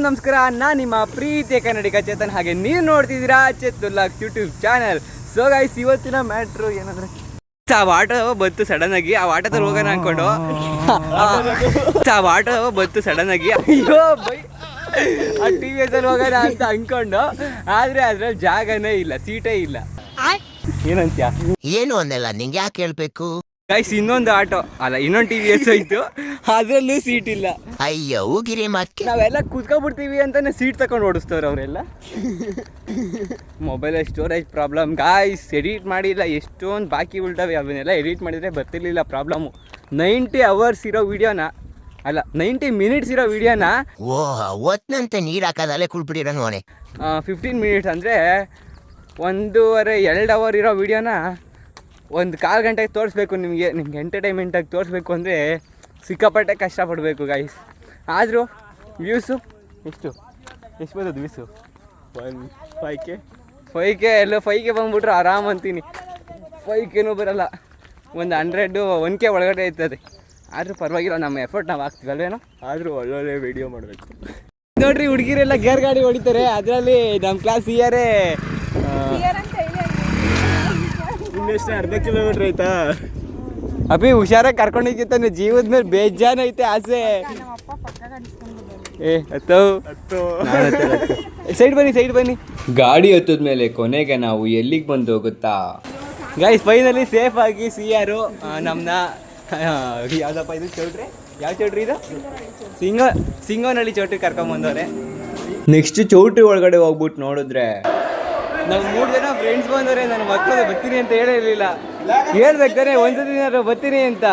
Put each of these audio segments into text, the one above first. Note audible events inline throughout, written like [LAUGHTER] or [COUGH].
Hi ಎಲ್ರಿಗೂ ನಮಸ್ಕಾರ ನಾನು ನಿಮ್ಮ ಪ್ರೀತಿಯ ಕನ್ನಡಿಗ ಚೇತನ್. ಹಾಗೆ ನೀವು ನೋಡ್ತಿದ್ದೀರಾ ಚೇತುಲ್ಲಾಕ್ಸ್ ಯೂಟ್ಯೂಬ್ ಚಾನಲ್ ಸೊ ಗೈಸ್ ಇವತ್ತಿನ ಮ್ಯಾಟ್ರು ಏನಂದ್ರೆ ಆ ಆಟೋ ಬಂತು ಸಡನ್ ಆಗಿ. ಆ ಆಟೋದಲ್ಲಿ ಹೋಗೋಣ ಅನ್ಕೊಂಡು. ಆ ಆಟೋ ಬಂತು ಸಡನ್ ಆಗಿ. ಅಯ್ಯೋ ಬೈ. ಆ ಟಿ ವಿ ಎಸ್ ಅಲ್ಲಿ ಹೋಗೋಣ ಅಂತ ಅನ್ಕೊಂಡು. ಆದ್ರೆ ಅದ್ರಲ್ಲಿ ಜಾಗನೇ ಇಲ್ಲ ಸೀಟೇ ಇಲ್ಲ. ಏನಂತ್ಯ? ಏನು ಅನ್ನಲ್ಲ ನಿಂಗೆ ಯಾಕೆ ಹೇಳ್ಬೇಕು? ಗೈಸ್ ಇನ್ನೊಂದು ಆಟೋ. ಅಲ್ಲ ಇನ್ನೊಂದು ಟಿ ವಿ ಎಸ್ ಹೋಯ್ತು. ಅದರಲ್ಲೂ ಸೀಟ್ ಇಲ್ಲ. ಅಯ್ಯೋ ಗಿರಿ ಮತ್ತೆ ನಾವೆಲ್ಲ ಕುತ್ಕೊಂಡ್ಬಿಡ್ತೀವಿ ಅಂತಾನೆ ಸೀಟ್ ತಗೊಂಡು ಓಡಿಸ್ತವ್ರು ಅವರೆಲ್ಲ. Mobile storage problem guys edit ಮಾಡಿಲ್ಲ. ಎಷ್ಟೊಂದು ಬಾಕಿ ಉಳ್ತವೆ ಅವನ್ನೆಲ್ಲ ಎಡಿಟ್ ಮಾಡಿದರೆ ಬರ್ತಿರ್ಲಿಲ್ಲ ಪ್ರಾಬ್ಲಮ್ಮು ನೈಂಟಿ ಅವರ್ಸ್ ಇರೋ ವಿಡಿಯೋನ ಅಲ್ಲ ನೈಂಟಿ ಮಿನಿಟ್ಸ್ ಇರೋ ವಿಡಿಯೋನ ಓ ಒತ್ನಂತೆ ನೀರು ಹಾಕೋದಲ್ಲೇ ಕುಳ್ಬಿಟ್ಟಿರೋ ನೋನೆ ಫಿಫ್ಟೀನ್ ಮಿನಿಟ್ಸ್ ಅಂದರೆ ಒಂದೂವರೆ ಎರಡು ಅವರ್ ಇರೋ ವಿಡಿಯೋನ ಒಂದು ಕಾಲು ಗಂಟೆಗೆ ತೋರಿಸ್ಬೇಕು ನಿಮಗೆ ನಿಮ್ಗೆ ಎಂಟರ್ಟೈನ್ಮೆಂಟಾಗಿ ತೋರಿಸ್ಬೇಕು ಅಂದರೆ ಸಿಕ್ಕಾಪಟ್ಟೆ ಕಷ್ಟಪಡಬೇಕು ಗಾಯ್ಸ್ ಆದರೂ ವ್ಯೂಸು ಎಷ್ಟು? ಎಷ್ಟು ಬರ್ತದೆ views one five K five K ಎಲ್ಲ ಫೈ ಕೆ ಬಂದುಬಿಟ್ರೆ ಆರಾಮ್ ಅಂತೀನಿ. ಫೈ ಕೆನೂ ಬರಲ್ಲ. ಒಂದು ಹಂಡ್ರೆಡ್ಡು ಒನ್ ಕೆ ಒಳಗಡೆ ಇರ್ತದೆ. ಆದರೂ ಪರವಾಗಿಲ್ಲ ನಮ್ಮ ಎಫರ್ಟ್ ನಾವು ಹಾಕ್ತೀವಲ್ವೇನೋ ಆದರೂ ಒಳ್ಳೊಳ್ಳೆ ವಿಡಿಯೋ ಮಾಡಬೇಕು. ನೋಡ್ರಿ ಹುಡುಗಿರೆಲ್ಲ ಗೇರ್ ಗಾಡಿ ಹೊಡಿತಾರೆ. ಅದರಲ್ಲಿ ನಮ್ಮ ಕ್ಲಾಸ್ ಇಯರೇ ಇನ್ನೆಷ್ಟು ಅರ್ಧ ಕಿಲೋಮೀಟರ್ ಐತಾ ಅಭಿ ಹುಷಾರಾಗಿ ನೀವು ಜೀವದ ಮೇಲೆ ಬೇಜಾನ್ ಐತೆ ಆಸೆ. ಏ ಹತ್ತೋ ಸೈಡ್ ಬನ್ನಿ ಸೈಡ್ ಬನ್ನಿ. ಗಾಡಿ ಹತ್ತದ ಮೇಲೆ ಕೊನೆಗೆ ನಾವು ಎಲ್ಲಿಗೆ ಬಂದು ಹೋಗುತ್ತಾ ಗಾಯ್ಸ್ ಫೈನಲಿ ಸೇಫ್ ಆಗಿ ಸಿ ಆರು ನಮ್ಮನ್ನ ಯಾವ್ದಪ್ಪ ಇದು ಚೌಟ್ರಿ? ಯಾವ ಚೌಟ್ರಿ ಇದು? ಸಿಂಗ ಸಿಂಗೋನಹಳ್ಳಿ ಚೌಟ್ರಿ ಕರ್ಕೊಂಬಂದವ್ರೆ. ನೆಕ್ಸ್ಟ್ ಚೌಟ್ರಿ ಒಳಗಡೆ ಹೋಗ್ಬಿಟ್ಟು ನೋಡಿದ್ರೆ ನಾವು ಮೂರು ಜನ ಫ್ರೆಂಡ್ಸ್ ಬಂದರೆ ನನ್ನ ಮಕ್ಕಳು ಬರ್ತೀನಿ ಅಂತ ಹೇಳಿರಲಿಲ್ಲ. ಹೇಳ್ಬೇಕಾರೆ ಒಂದ್ಸತಿ ಏನಾದ್ರು ಬರ್ತೀನಿ ಅಂತ.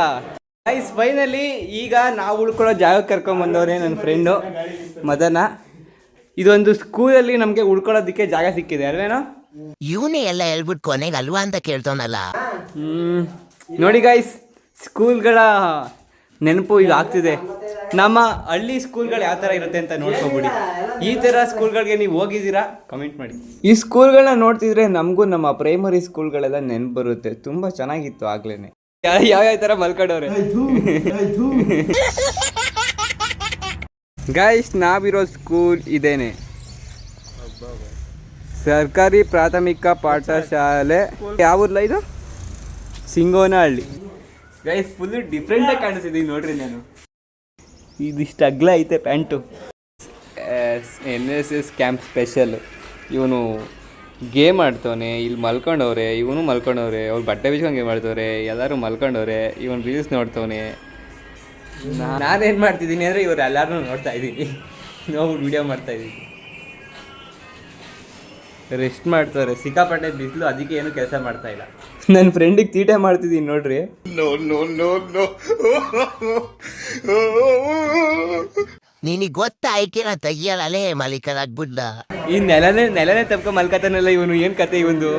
ಐಸ್ ಫೈನಲಿ ಈಗ ನಾವು ಉಳ್ಕೊಳ್ಳೋ ಜಾಗಕ್ಕೆ ಕರ್ಕೊಂಡ್ ಬಂದವ್ರೆ ನನ್ನ ಫ್ರೆಂಡು ಮದನ. ಇದೊಂದು ಸ್ಕೂಲಲ್ಲಿ ನಮಗೆ ಉಳ್ಕೊಳ್ಳೋದಕ್ಕೆ ಜಾಗ ಸಿಕ್ಕಿದೆ ಅಲ್ವೇನೋ? ಇವನೇ ಎಲ್ಲ ಹೇಳ್ಬಿಟ್ಟು ಕೊನೆಗೆ ಅಲ್ವಾ ಅಂತ ಕೇಳ್ತಾನಲ್ಲ. ಹ್ಮ್. ನೋಡಿ ಗೈಸ್ ಸ್ಕೂಲ್ಗಳ ನೆನಪು ಈಗ ಆಗ್ತಿದೆ. ನಮ್ಮ ಹಳ್ಳಿ ಸ್ಕೂಲ್ಗಳು ಯಾವ ಥರ ಇರುತ್ತೆ ಅಂತ ನೋಡ್ಕೊಬಿಡಿ. ಈ ಥರ ಸ್ಕೂಲ್ಗಳಿಗೆ ನೀವು ಹೋಗಿದ್ದೀರಾ? ಕಮೆಂಟ್ ಮಾಡಿ. ಈ ಸ್ಕೂಲ್ಗಳನ್ನ ನೋಡ್ತಿದ್ರೆ ನಮಗೂ ನಮ್ಮ ಪ್ರೈಮರಿ ಸ್ಕೂಲ್ಗಳೆಲ್ಲ ನೆನಪು ಬರುತ್ತೆ. ತುಂಬ ಚೆನ್ನಾಗಿತ್ತು ಆಗ್ಲೇನೆ. ಯಾವ ಯಾವ ಥರ ಮಲ್ಕೊಂಡವ್ರೆ? ಗೈಸ್ ನಾವಿರೋ ಸ್ಕೂಲ್ ಇದೇನೆ. ಸರ್ಕಾರಿ ಪ್ರಾಥಮಿಕ ಪಾಠಶಾಲೆ. ಯಾವೂರ್ಲ ಇದು? ಸಿಂಗೋನಹಳ್ಳಿ. ಗೈಸ್ ಫುಲ್ ಡಿಫ್ರೆಂಟಾಗಿ ಕಾಣಿಸ್ತಿದ್ದೀನಿ ನೋಡ್ರಿ ನಾನು. ಇದಿಷ್ಟು ಅಗ್ಲ ಐತೆ pant. N S S camp special ಇವನು ಗೇಮ್ ಆಡ್ತವನೆ ಇಲ್ಲಿ ಮಲ್ಕೊಂಡವ್ರೆ ಇವನು ಮಲ್ಕೊಂಡವ್ರೆ ಅವ್ರು ಬಟ್ಟೆ ಬಿಚ್ಕೊಂಡು ಗೇಮ್ ಆಡ್ತವ್ರೆ ಎಲ್ಲರೂ ಮಲ್ಕೊಂಡವ್ರೆ ಇವನು ರೀಲ್ಸ್ ನೋಡ್ತವನೆ. ನಾನೇನು ಮಾಡ್ತಿದ್ದೀನಿ ಅಂದರೆ ಇವ್ರು ಎಲ್ಲರೂ ನೋಡ್ತಾ ಇದ್ದೀನಿ. ನೋವು ವಿಡಿಯೋ ಮಾಡ್ತಾ ಇದ್ದೀನಿ ರೆಸ್ಟ್ ಮಾಡ್ತಾರೆ ಸಿಕ್ಕಾಪಟ್ಟೆ ಬಿಸಿಲು ಅದಕ್ಕೆ ಏನು ಕೆಲಸ ಮಾಡ್ತಾ ಇಲ್ಲ. ನನ್ನ ಫ್ರೆಂಡಿಗೆ ತೀಟೆ ಮಾಡ್ತಿದ್ದೀನಿ ನೋಡ್ರಿ. ನಿನಗೆ ಗೊತ್ತಾಯ್ಕಿನ ತೆಗಿಯಲೇ ಮಲಿಕನಾಗ್ಬಿಡ್ದ ಈ ನೆಲನೇ ನೆಲನೇ ತಪ್ಪ ಮಲ್ಕತಾನಲ್ಲ ಇವನು ಏನ್ ಕತೆ ಇವಂದು?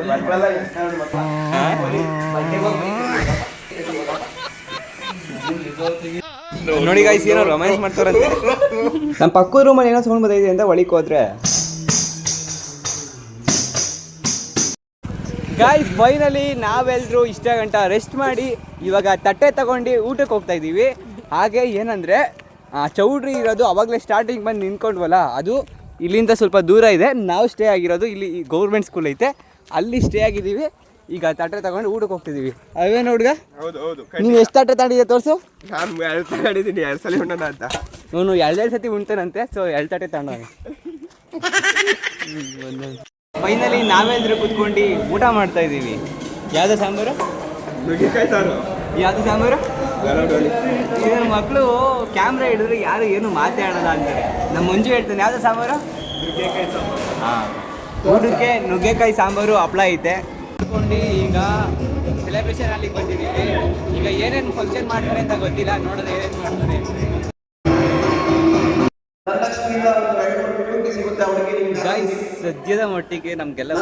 ನೋಡಿ ಗಾಯ್ಸ್ ಏನೋ ರೊಮ್ಯಾನ್ಸ್ ಮಾಡ್ತಾರಂತೆ. ನಮ್ಮ ಪಕ್ಕದ ರೂಮಲ್ಲಿ ಏನೋ ಸೌಂಡ್ ಬರ್ತೈತೆ ಅಂತ ಒಳಿಕ್ ಹೋದ್ರೆ. ಗಾಯ್ಸ್ ಫೈನಲಿ ನಾವೆಲ್ಲರೂ ಇಷ್ಟ ಗಂಟ ರೆಸ್ಟ್ ಮಾಡಿ ಇವಾಗ ತಟ್ಟೆ ತಗೊಂಡು ಊಟಕ್ಕೆ ಹೋಗ್ತಾ ಇದ್ದೀವಿ. ಹಾಗೆ ಏನಂದರೆ ಚೌಡ್ರಿ ಇರೋದು ಅವಾಗಲೇ ಸ್ಟಾರ್ಟಿಂಗ್ ಬಂದು ನಿಂತ್ಕೊಂಡ್ವಲ್ಲ ಅದು ಇಲ್ಲಿಂದ ಸ್ವಲ್ಪ ದೂರ ಇದೆ. ನಾವು ಸ್ಟೇ ಆಗಿರೋದು ಇಲ್ಲಿ ಗೌರ್ಮೆಂಟ್ ಸ್ಕೂಲ್ ಐತೆ. ಅಲ್ಲಿ ಸ್ಟೇ ಆಗಿದ್ದೀವಿ. ಈಗ ತಟ್ಟೆ ತಗೊಂಡು ಊಟಕ್ಕೆ ಹೋಗ್ತಿದ್ದೀವಿ ಅವೇನು ಹುಡುಗ? ಹೌದು ಹೌದು ನೀವು ಎಷ್ಟು ತಟ್ಟೆ ತಗೊಂಡಿದ್ದೆ ತೋರಿಸು? ನಾನು ಎರಡು ಹೇಳಿದ್ದೀನಿ ಎರಡು ಸಲ ಉಂಡಣ ಅಂತ. ಇವನು ಎರಡೆರಡು ಸತಿ ಉಣ್ತಾನಂತೆ ಸೊ ಎರಡು ತಟ್ಟೆ ತಗೊಂಡವನೆ ಫೈನಲಿ ನಾವೆಲ್ಲರೂ ಕುತ್ಕೊಂಡು ಊಟ ಮಾಡ್ತಾ ಇದ್ದೀವಿ. ಯಾವ್ದು ಸಾಂಬಾರು? ನುಗ್ಗಿಕಾಯಿ ಸಾರು. ಯಾವ್ದು ಸಾಂಬಾರು? ಇದನ್ನ ಮಕ್ಕಳು ಕ್ಯಾಮ್ರಾ ಹಿಡಿದ್ರೆ ಯಾರು ಏನು ಮಾತಾಡಲ್ಲ ಅಂತಾರೆ. ನಮ್ಮ ಮಂಜು ಹೇಳ್ತಾನೆ ಯಾವ್ದು ಸಾಂಬಾರು? ಹಾಂ. ಊಟಕ್ಕೆ ನುಗ್ಗೆಕಾಯಿ ಸಾಂಬಾರು ಹಪ್ಳ ಐತೆ. ಕುತ್ಕೊಂಡು ಈಗ ಸೆಲೆಬ್ರೇಷನ್ ಅಲ್ಲಿ ಬಂದಿದ್ದೀವಿ. ಈಗ ಏನೇನು ಫಂಕ್ಷನ್ ಮಾಡ್ತಾರೆ ಅಂತ ಗೊತ್ತಿಲ್ಲ ನೋಡೋದು ಏನೇನು ಮಾಡ್ತಾರೆ. ಗಾಯ್ಸ್ ಸದ್ಯದ ಮಟ್ಟಿಗೆ ನಮಗೆಲ್ಲ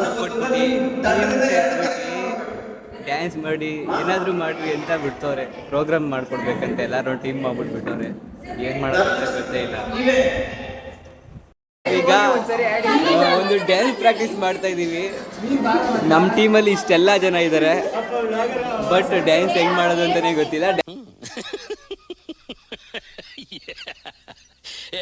ಡ್ಯಾನ್ಸ್ ಮಾಡಿ ಏನಾದರೂ ಮಾಡ್ರಿ ಅಂತ ಬಿಡ್ತವ್ರೆ. ಪ್ರೋಗ್ರಾಮ್ ಮಾಡ್ಕೊಡ್ಬೇಕಂತ ಎಲ್ಲರೂ ಟೀಮ್ ಮಾಡ್ಬಿಟ್ಬಿಟ್ಟವ್ರೆ ಏನು ಮಾಡೋದಂತ ಗೊತ್ತೇ ಇಲ್ಲ. ಈಗ ಒಂದು ಡ್ಯಾನ್ಸ್ ಪ್ರಾಕ್ಟೀಸ್ ಮಾಡ್ತಾ ಇದ್ದೀವಿ ನಮ್ಮ ಟೀಮಲ್ಲಿ ಇಷ್ಟೆಲ್ಲ ಜನ ಇದ್ದಾರೆ ಬಟ್ ಡ್ಯಾನ್ಸ್ ಹೆಂಗ್ ಮಾಡೋದು ಅಂತಲೇ ಗೊತ್ತಿಲ್ಲ [LAUGHS] ಮಾಡ್ಬೇಕು ಅವ್ನಿಗೆ ಹಿಡ್ಕೊಂಡ್ರೆ ಆಗಲ್ಲ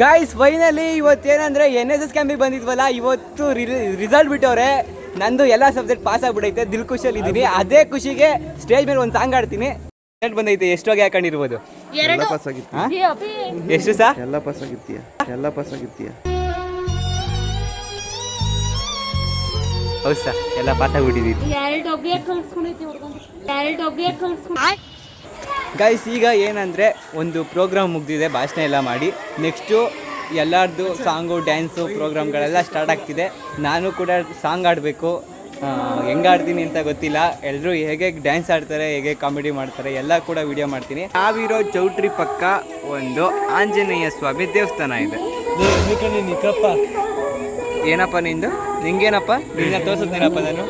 ಗಾಯ್ಸ್ ಫೈನಲಿ ಇವತ್ತೇನಂದ್ರೆ ಎನ್ ಎಸ್ ಎಸ್ ಕ್ಯಾಂಪಿಗೆ ಬಂದಿದ್ವಲ್ಲ ಇವತ್ತು ರಿಸಲ್ಟ್ ಬಿಟ್ಟವ್ರೆ. ನಂದು ಎಲ್ಲ ಸಬ್ಜೆಕ್ಟ್ ಪಾಸ್ ಆಗ್ಬಿಟ್ಟೈತೆ ದಿಲ್ ಖುಷಿಯಲ್ಲಿ ಇದ್ದೀನಿ ಅದೇ ಖುಷಿಗೆ ಸ್ಟೇಜ್ ಮೇಲೆ ಒಂದು ಸಾಂಗ್ ಆಡ್ತೀನಿ ರಿಸಲ್ಟ್ ಬಂದೈತೆ ಎಷ್ಟೋಗಿ ಹಾಕೊಂಡಿರ್ಬೋದು? ಎರಡು. ಪಾಸ್ ಆಗಿತ್ತು ಎಷ್ಟು ಸರ್ ಎಲ್ಲ ಪಾಸ್ ಆಗಿತ್ತೀಯ ಎಲ್ಲ ಪಾಸ್ ಆಗಿತ್ತೀಯ ಹೌದು ಸರ್ ಎಲ್ಲ ಪಾಸ್ ಆಗ್ಬಿಟ್ಟಿದ್ದೀವಿ ಗೈಸ್ ಈಗ ಏನಂದರೆ ಒಂದು ಪ್ರೋಗ್ರಾಮ್ ಮುಗಿದಿದೆ, ಭಾಷಣ ಎಲ್ಲ ಮಾಡಿ. ನೆಕ್ಸ್ಟು ಎಲ್ಲರದ್ದು ಸಾಂಗು ಡ್ಯಾನ್ಸು ಪ್ರೋಗ್ರಾಮ್ಗಳೆಲ್ಲ ಸ್ಟಾರ್ಟ್ ಆಗ್ತಿದೆ. ನಾನು ಕೂಡ ಸಾಂಗ್ ಆಡಬೇಕು ಹೆಂಗೆ ಆಡ್ತೀನಿ ಅಂತ ಗೊತ್ತಿಲ್ಲ. ಎಲ್ಲರೂ ಹೇಗೆ ಡ್ಯಾನ್ಸ್ ಆಡ್ತಾರೆ, ಹೇಗೆ ಕಾಮಿಡಿ ಮಾಡ್ತಾರೆ, ಎಲ್ಲ ಕೂಡ ವಿಡಿಯೋ ಮಾಡ್ತೀನಿ. ನಾವಿರೋ ಚೌಟ್ರಿ ಪಕ್ಕ ಒಂದು ಆಂಜನೇಯ ಸ್ವಾಮಿ ದೇವಸ್ಥಾನ ಇದೆ. ಏನಪ್ಪ ನಿಂದು? ನಿಂಗೇನಪ್ಪ? ನಿನ್ನ ತೋರಿಸಿದ್ದೇನಪ್ಪ ನಾನು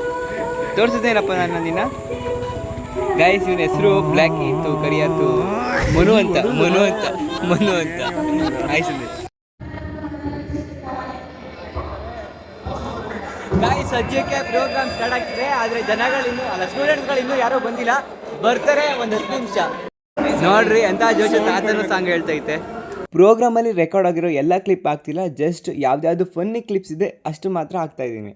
ತೋರಿಸಿದ್ದೇನಪ್ಪ ನಾನು ನಿನ್ನ? ಗೈಸ್ ಇವನ ಹೆಸರು ಬ್ಲ್ಯಾಕ್ ಇತ್ತು ಕರಿಯಾತು ಮನು ಅಂತ ಮನು ಅಂತ ಮನು ಅಂತ. ಆಯ್ತು ಗಾಯ್ಸ್ ಸದ್ಯಕ್ಕೆ ಪ್ರೋಗ್ರಾಮ್ ಸ್ಟಾರ್ಟ್ ಆಗ್ತಿದೆ ಜನಗಳು ಜನಗಳಿನ್ನೂ ಅಲ್ಲ ಸ್ಟೂಡೆಂಟ್ಗಳು ಇನ್ನೂ ಯಾರೂ ಬಂದಿಲ್ಲ. ಬರ್ತಾರೆ ಒಂದು ಹತ್ತು ನಿಮಿಷ. ನೋಡ್ರಿ ಎಂತ ಜೋಶ ತಾತನು ಸಾಂಗ್ ಹೇಳ್ತೈತೆ ಪ್ರೋಗ್ರಾಮಲ್ಲಿ ರೆಕಾರ್ಡ್ ಆಗಿರೋ ಎಲ್ಲ ಕ್ಲಿಪ್ ಆಗ್ತಿಲ್ಲ ಜಸ್ಟ್ ಯಾವ್ದಾದ್ರು ಫನ್ನಿ ಕ್ಲಿಪ್ಸ್ ಇದೆ ಅಷ್ಟು ಮಾತ್ರ ಆಗ್ತಾ ಇದ್ದೀನಿ.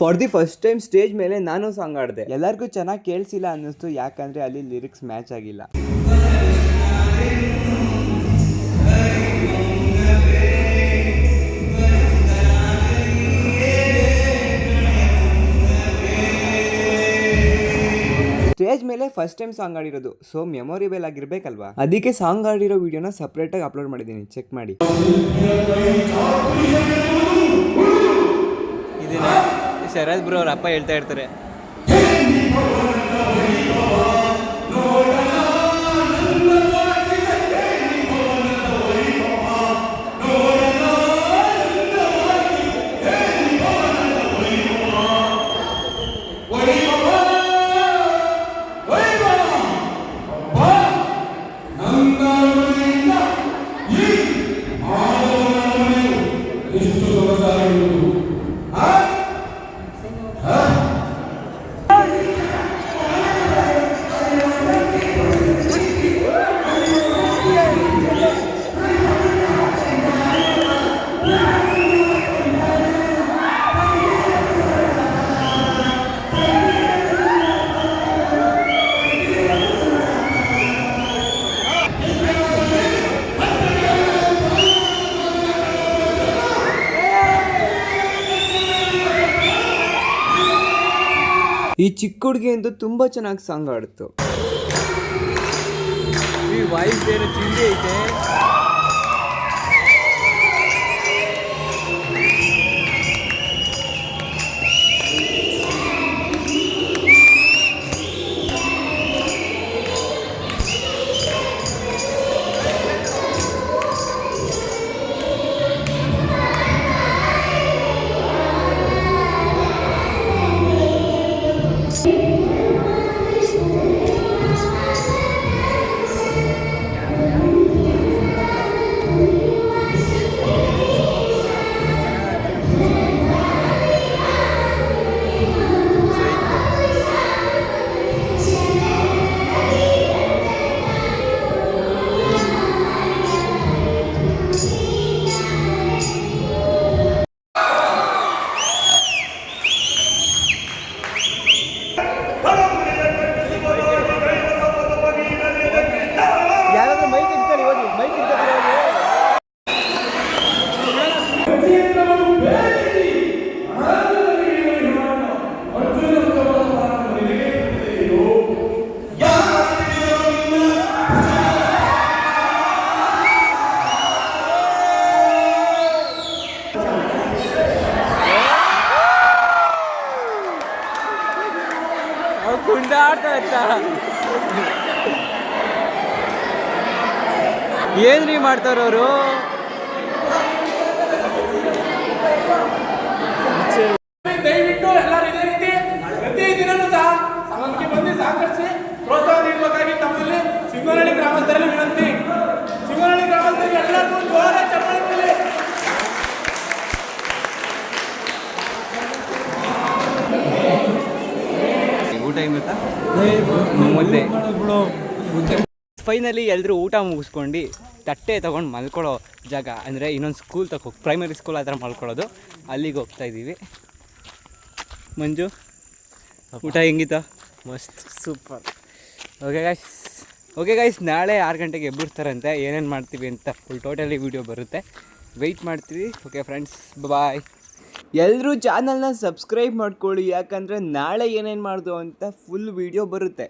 For the first time stage ಮೇಲೆ ನಾನು ಸಾಂಗ್ ಆಡಿದೆ ಎಲ್ಲರಿಗೂ ಚೆನ್ನಾಗಿ ಕೇಳಿಸಿಲ್ಲ ಅನ್ನಿಸ್ತು, ಯಾಕಂದ್ರೆ ಅಲ್ಲಿ ಲಿರಿಕ್ಸ್ ಮ್ಯಾಚ್ ಆಗಿಲ್ಲ. ಸ್ಟೇಜ್ ಮೇಲೆ ಫಸ್ಟ್ ಟೈಮ್ ಸಾಂಗ್ ಆಡಿರೋದು ಸೊ ಮೆಮೊರಿಬಲ್ ಆಗಿರ್ಬೇಕಲ್ವಾ? ಅದಕ್ಕೆ ಸಾಂಗ್ ಆಡಿರೋ ವಿಡಿಯೋನ ಸಪ್ರೇಟ್ ಆಗಿ ಅಪ್ಲೋಡ್ ಮಾಡಿದ್ದೀನಿ ಚೆಕ್ ಮಾಡಿ. Sharad bro ಈ ಚಿಕ್ಕ ಹುಡುಗಿ ಅಂತೂ ತುಂಬ ಚೆನ್ನಾಗಿ ಸಾಂಗ್ ಆಡ್ತು ಈ ವಾಯ್ಸ್ ಏನು ಚಿಂದಿ ಐತೆ. [LAUGHS] ಏನ್ರಿ ಮಾಡ್ತಾರವರು ದಯವಿಟ್ಟು ಎಲ್ಲರೂ ಇದೇ ರೀತಿ ಪ್ರತಿ ದಿನನೂ ಸಹ ಸಮಸ್ಯೆ ಬಂದು ಸಹಕರಿಸಿ ಪ್ರೋತ್ಸಾಹ ನೀಡಬೇಕಾಗಿ ತಮ್ಮಲ್ಲಿ ಸಿಂಗನಹಳ್ಳಿ ಗ್ರಾಮಸ್ಥರಲ್ಲಿ ವಿನಂತಿ ಸಿಂಗನಹಳ್ಳಿ ಗ್ರಾಮಸ್ಥರಿಗೆ ಎಲ್ಲರಿಗೂ ಜೋರ ಚಪ್ಪಾಳೆ ಕೊಡಿ. ಊಟ ಮುಂದೆ ಮುದ್ದೆ ಫೈನಲಿ ಎಲ್ಲರೂ ಊಟ ಮುಗಿಸ್ಕೊಂಡು ತಟ್ಟೆ ತೊಗೊಂಡು ಮಲ್ಕೊಳ್ಳೋ ಜಾಗ ಅಂದರೆ ಇನ್ನೊಂದು ಸ್ಕೂಲ್ ತಗೋ ಪ್ರೈಮರಿ ಸ್ಕೂಲ್ ಆ ಥರ ಮಲ್ಕೊಳ್ಳೋದು. ಅಲ್ಲಿಗೆ ಹೋಗ್ತಾ ಇದ್ದೀವಿ. ಮಂಜು ಊಟ ಹೆಂಗಿತ್ತ? ಮಸ್ತ್. Super. Okay guys okay guys ನಾಳೆ ಆರು ಗಂಟೆಗೆ ಎಬ್ಬಿಡ್ತಾರಂತೆ ಏನೇನು ಮಾಡ್ತೀವಿ ಅಂತ ಫುಲ್ ಟೋಟಲಿ ವೀಡಿಯೋ ಬರುತ್ತೆ. ವೆಯ್ಟ್ ಮಾಡ್ತೀವಿ. ಓಕೆ ಫ್ರೆಂಡ್ಸ್ ಬಾಯ್ ಎಲ್ಲರೂ ಚಾನಲ್ನ ಸಬ್ಸ್ಕ್ರೈಬ್ ಮಾಡ್ಕೊಳ್ಳಿ ಯಾಕಂದರೆ ನಾಳೆ ಏನೇನು ಮಾಡ್ದು ಅಂತ ಫುಲ್ ವೀಡಿಯೋ ಬರುತ್ತೆ.